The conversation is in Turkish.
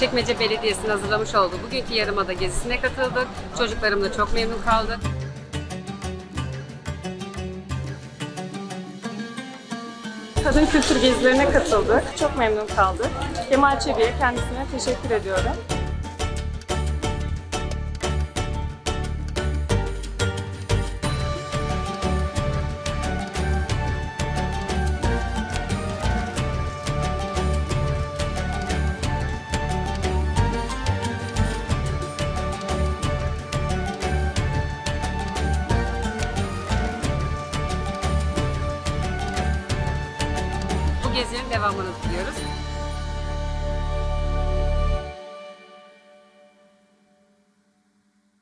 Büyükçekmece Belediyesi'nin hazırlamış olduğu bugünkü Yarımada gezisine katıldık. Çocuklarımla çok memnun kaldık. Kadın kültür gezilerine katıldık. Çok memnun kaldık. Kemal Çebi'ye kendisine teşekkür ediyorum. Gezinin devamını diliyoruz.